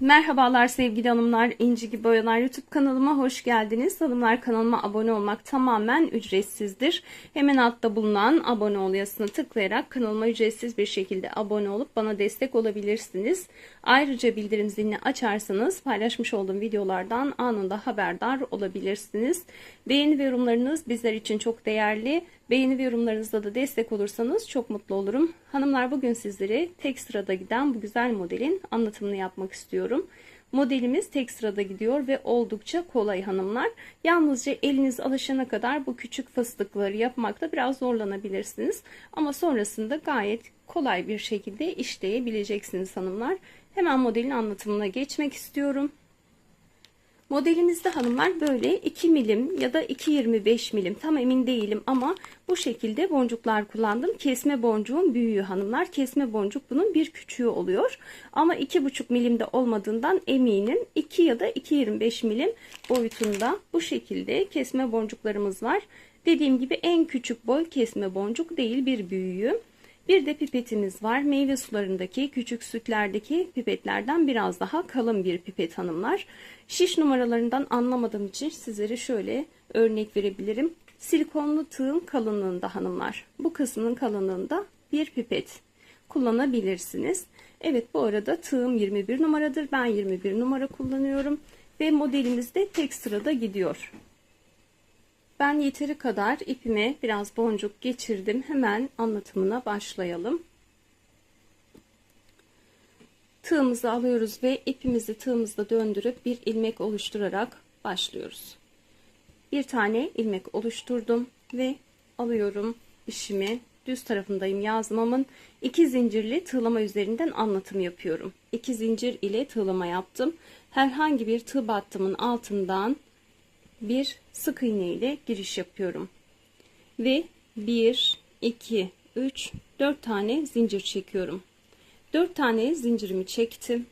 Merhabalar sevgili hanımlar, İnci gibi Boyalar YouTube kanalıma hoş geldiniz. Hanımlar kanalıma abone olmak tamamen ücretsizdir. Hemen altta bulunan abone ol yazısına tıklayarak kanalıma ücretsiz bir şekilde abone olup bana destek olabilirsiniz. Ayrıca bildirim zilini açarsanız paylaşmış olduğum videolardan anında haberdar olabilirsiniz. Beğeni ve yorumlarınız bizler için çok değerli. Beğeni ve yorumlarınızda da destek olursanız çok mutlu olurum. Hanımlar bugün sizlere tek sırada giden bu güzel modelin anlatımını yapmak istiyorum. Modelimiz tek sırada gidiyor ve oldukça kolay hanımlar. Yalnızca eliniz alışana kadar bu küçük fıstıkları yapmakta biraz zorlanabilirsiniz. Ama sonrasında gayet kolay bir şekilde işleyebileceksiniz hanımlar. Hemen modelin anlatımına geçmek istiyorum. Modelimizde hanımlar böyle 2 milim ya da 2.25 milim tam emin değilim ama bu şekilde boncuklar kullandım. Kesme boncuğun büyüğü hanımlar. Kesme boncuk bunun bir küçüğü oluyor. Ama 2,5 milimde olmadığından eminim. 2 ya da 2.25 milim boyutunda bu şekilde kesme boncuklarımız var. Dediğim gibi en küçük boy kesme boncuk değil bir büyüğü. Bir de pipetimiz var. Meyve sularındaki küçük sütlerdeki pipetlerden biraz daha kalın bir pipet hanımlar. Şiş numaralarından anlamadığım için sizlere şöyle örnek verebilirim. Silikonlu tığın kalınlığında hanımlar. Bu kısmının kalınlığında bir pipet kullanabilirsiniz. Evet bu arada tığım 21 numaradır. Ben 21 numara kullanıyorum. Ve modelimiz de tek sırada gidiyor. Ben yeteri kadar ipime biraz boncuk geçirdim. Hemen anlatımına başlayalım. Tığımızı alıyoruz ve ipimizi tığımızda döndürüp bir ilmek oluşturarak başlıyoruz. Bir tane ilmek oluşturdum ve alıyorum işimi düz tarafındayım yazmamın iki zincirli tığlama üzerinden anlatım yapıyorum. İki zincir ile tığlama yaptım. Herhangi bir tığ battımın altından bir sık iğne ile giriş yapıyorum. Ve 1, 2, 3, 4 tane zincir çekiyorum. 4 tane zincirimi çektim.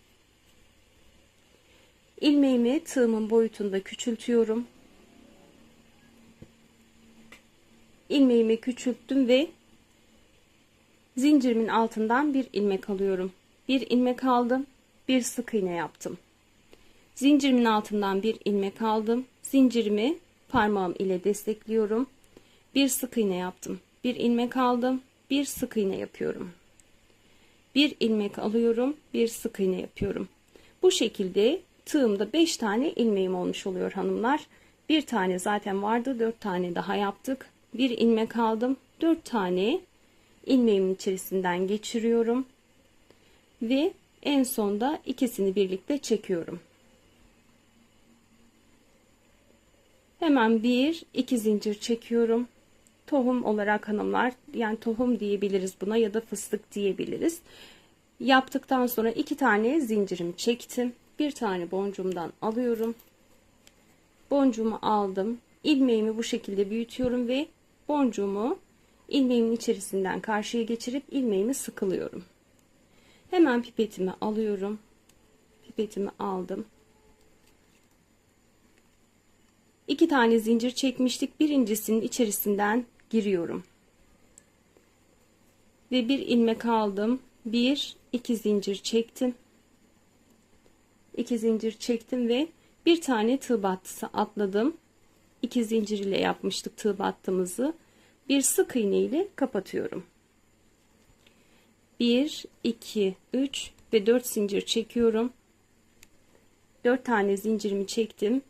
Ilmeğimi tığımın boyutunda küçültüyorum. Ilmeğimi küçülttüm ve zincirimin altından bir ilmek alıyorum. Bir ilmek aldım. Bir sık iğne yaptım. Zincirimin altından bir ilmek aldım. Zincirimi parmağım ile destekliyorum. Bir sık iğne yaptım. Bir ilmek aldım. Bir sık iğne yapıyorum. Bir ilmek alıyorum. Bir sık iğne yapıyorum. Bu şekilde tığımda 5 tane ilmeğim olmuş oluyor hanımlar. Bir tane zaten vardı. 4 tane daha yaptık. Bir ilmek aldım. 4 tane ilmeğimin içerisinden geçiriyorum. Ve en sonda ikisini birlikte çekiyorum. Hemen bir iki zincir çekiyorum. Tohum olarak hanımlar yani tohum diyebiliriz buna ya da fıstık diyebiliriz. Yaptıktan sonra iki tane zincirimi çektim. Bir tane boncuğumdan alıyorum. Boncuğumu aldım. ilmeğimi bu şekilde büyütüyorum ve boncuğumu ilmeğimin içerisinden karşıya geçirip ilmeğimi sıkılıyorum. Hemen pipetimi alıyorum. Pipetimi aldım. İki tane zincir çekmiştik. Birincisinin içerisinden giriyorum. Ve bir ilmek aldım. Bir, iki zincir çektim. iki zincir çektim ve bir tane tığ battısı atladım. İki zincir ile yapmıştık tığ battığımızı. Bir sık iğne ile kapatıyorum. 1 2 3 ve 4 zincir çekiyorum. 4 tane zincirimi çektim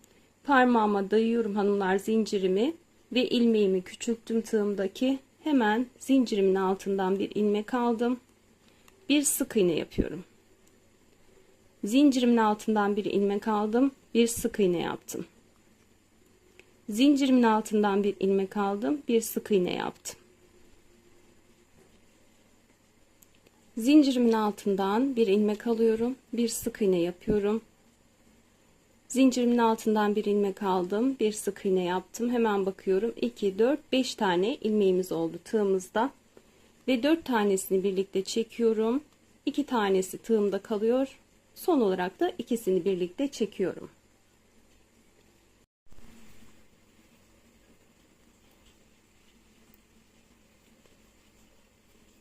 parmağıma dayıyorum hanımlar zincirimi ve ilmeğimi küçülttüm tığımdaki. Hemen zincirimin altından bir ilmek aldım. Bir sık iğne yapıyorum. Zincirimin altından bir ilmek aldım bir sık iğne yaptım. Zincirimin altından bir ilmek aldım bir sık iğne yaptım. Zincirimin altından bir ilmek alıyorum bir sık iğne yapıyorum Zincirimin altından bir ilmek aldım. Bir sık iğne yaptım. Hemen bakıyorum. 2, 4, 5 tane ilmeğimiz oldu tığımızda. Ve 4 tanesini birlikte çekiyorum. 2 tanesi tığımda kalıyor. Son olarak da ikisini birlikte çekiyorum.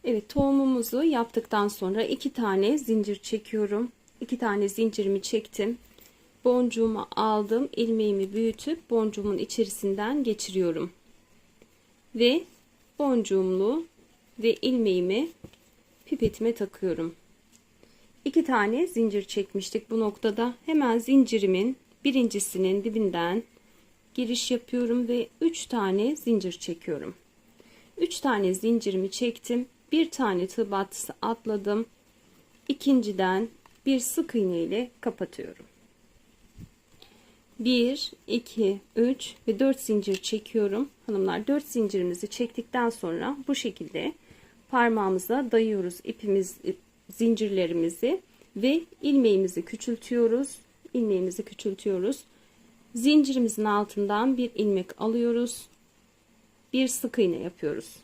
Evet tohumumuzu yaptıktan sonra iki tane zincir çekiyorum iki tane zincirimi çektim. Boncuğumu aldım. ilmeğimi büyütüp boncuğumun içerisinden geçiriyorum. Ve boncuğumlu ve ilmeğimi pipetime takıyorum. İki tane zincir çekmiştik bu noktada. Hemen zincirimin birincisinin dibinden giriş yapıyorum ve 3 tane zincir çekiyorum. 3 tane zincirimi çektim. Bir tane tığ battısı atladım. İkinciden bir sık iğne ile kapatıyorum. 1, 2, 3 ve 4 zincir çekiyorum. Hanımlar 4 zincirimizi çektikten sonra bu şekilde parmağımıza dayıyoruz ipimiz zincirlerimizi ve ilmeğimizi küçültüyoruz. İlmeğimizi küçültüyoruz. Zincirimizin altından bir ilmek alıyoruz. Bir sık iğne yapıyoruz.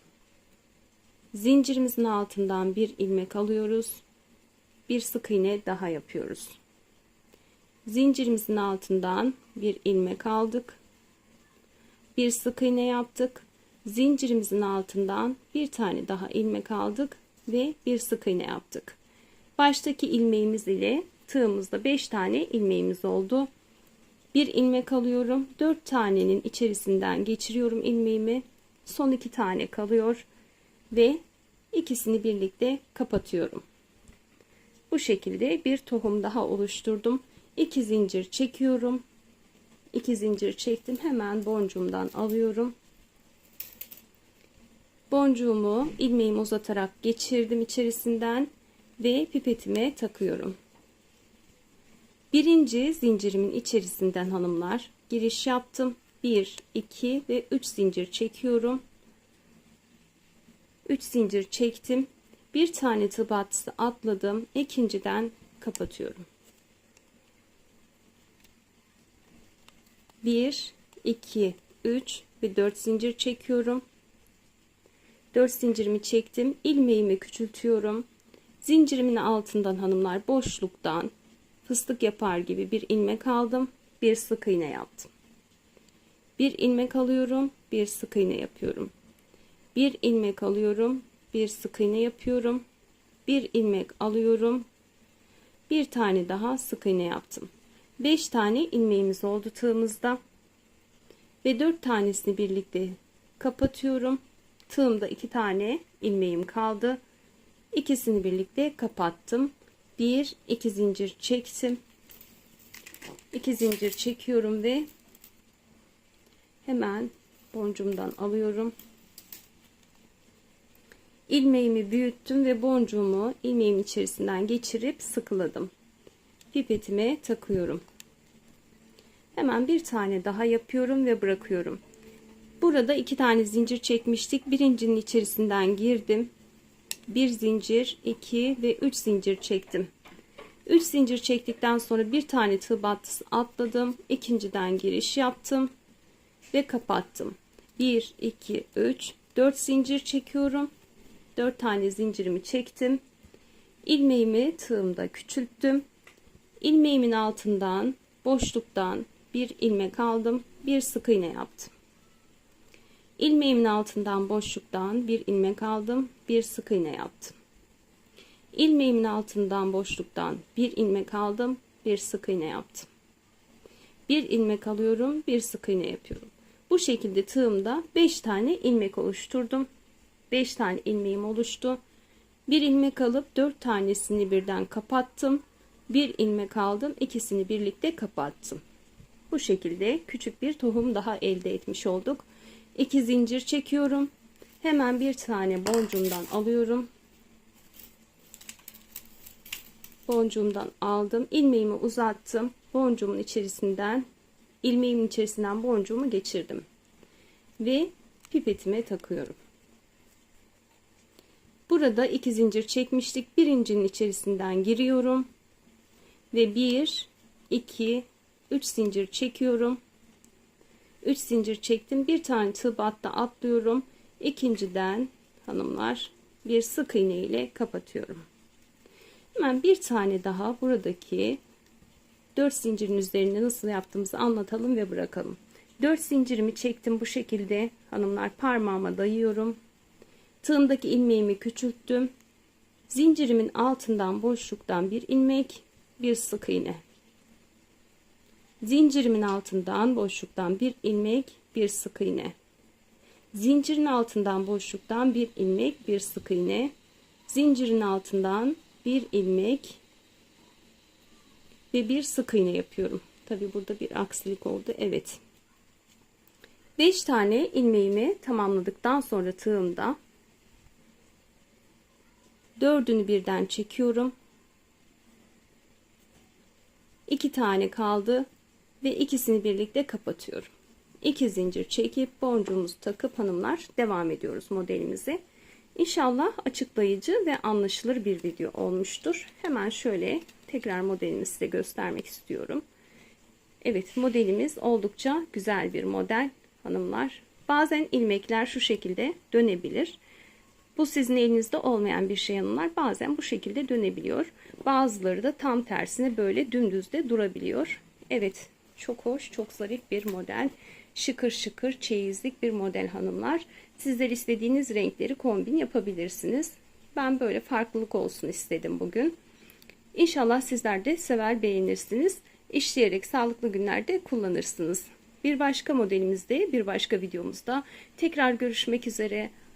Zincirimizin altından bir ilmek alıyoruz. Bir sık iğne daha yapıyoruz. Zincirimizin altından bir ilmek aldık. Bir sık iğne yaptık. Zincirimizin altından bir tane daha ilmek aldık ve bir sık iğne yaptık. Baştaki ilmeğimiz ile tığımızda 5 tane ilmeğimiz oldu. Bir ilmek alıyorum. 4 tanenin içerisinden geçiriyorum ilmeğimi. Son 2 tane kalıyor ve ikisini birlikte kapatıyorum. Bu şekilde bir tohum daha oluşturdum. 2 zincir çekiyorum. 2 zincir çektim. Hemen boncuğumdan alıyorum. Boncuğumu ilmeğimi uzatarak geçirdim içerisinden ve pipetime takıyorum. Birinci zincirimin içerisinden hanımlar giriş yaptım. 1, 2 ve 3 zincir çekiyorum. 3 zincir çektim. Bir tane tığ battısı atladım. İkinciden kapatıyorum. 1, 2, 3 ve 4 zincir çekiyorum. 4 zincirimi çektim. ilmeğimi küçültüyorum. Zincirimin altından hanımlar boşluktan fıstık yapar gibi bir ilmek aldım. Bir sık iğne yaptım. Bir ilmek alıyorum. Bir sık iğne yapıyorum. Bir ilmek alıyorum. Bir sık iğne yapıyorum. Bir ilmek alıyorum. Bir tane daha sık iğne yaptım. 5 tane ilmeğimiz oldu tığımızda. Ve 4 tanesini birlikte kapatıyorum. Tığımda 2 tane ilmeğim kaldı. İkisini birlikte kapattım. 1 2 zincir çektim. 2 zincir çekiyorum ve hemen boncuğumdan alıyorum. ilmeğimi büyüttüm ve boncuğumu ilmeğin içerisinden geçirip sıkıladım. Pipetime takıyorum. Hemen bir tane daha yapıyorum ve bırakıyorum. Burada iki tane zincir çekmiştik. Birincinin içerisinden girdim. Bir zincir, iki ve üç zincir çektim. Üç zincir çektikten sonra bir tane tığ battısı atladım. İkinciden giriş yaptım ve kapattım. 1 2 3 4 zincir çekiyorum. 4 tane zincirimi çektim. ilmeğimi tığımda küçülttüm. İlmeğimin altından boşluktan bir ilmek aldım. Bir sık iğne yaptım. ilmeğimin altından boşluktan bir ilmek aldım. Bir sık iğne yaptım. ilmeğimin altından boşluktan bir ilmek aldım. Bir sık iğne yaptım. Bir ilmek alıyorum. Bir sık iğne yapıyorum. Bu şekilde tığımda 5 tane ilmek oluşturdum. 5 tane ilmeğim oluştu. Bir ilmek alıp 4 tanesini birden kapattım. Bir ilmek aldım. ikisini birlikte kapattım. Bu şekilde küçük bir tohum daha elde etmiş olduk. 2 zincir çekiyorum. Hemen bir tane boncuğumdan alıyorum. Boncuğumdan aldım. ilmeğimi uzattım. Boncuğumun içerisinden ilmeğimin içerisinden boncuğumu geçirdim. Ve pipetime takıyorum. Burada iki zincir çekmiştik. Birincinin içerisinden giriyorum. Ve bir, iki, üç zincir çekiyorum. Üç zincir çektim. Bir tane tığ batta atlıyorum. İkinciden hanımlar bir sık iğne ile kapatıyorum. Hemen bir tane daha buradaki 4 zincirin üzerinde nasıl yaptığımızı anlatalım ve bırakalım. 4 zincirimi çektim bu şekilde hanımlar parmağıma dayıyorum. Tığımdaki ilmeğimi küçülttüm. Zincirimin altından boşluktan bir ilmek, bir sık iğne. Zincirimin altından boşluktan bir ilmek, bir sık iğne. Zincirin altından boşluktan bir ilmek, bir sık iğne. Zincirin altından bir ilmek ve bir sık iğne yapıyorum. Tabi burada bir aksilik oldu. Evet. 5 tane ilmeğimi tamamladıktan sonra tığımda dördünü birden çekiyorum. 2 tane kaldı ve ikisini birlikte kapatıyorum. 2 zincir çekip boncuğumuzu takıp hanımlar devam ediyoruz modelimizi. İnşallah açıklayıcı ve anlaşılır bir video olmuştur. Hemen şöyle tekrar modelimi size göstermek istiyorum. Evet modelimiz oldukça güzel bir model hanımlar. Bazen ilmekler şu şekilde dönebilir. Bu sizin elinizde olmayan bir şey hanımlar. Bazen bu şekilde dönebiliyor. Bazıları da tam tersine böyle dümdüz de durabiliyor. Evet çok hoş çok zarif bir model. Şıkır şıkır çeyizlik bir model hanımlar. Sizler istediğiniz renkleri kombin yapabilirsiniz. Ben böyle farklılık olsun istedim bugün. İnşallah sizler de sever beğenirsiniz. İşleyerek sağlıklı günlerde kullanırsınız. Bir başka modelimizde, bir başka videomuzda tekrar görüşmek üzere.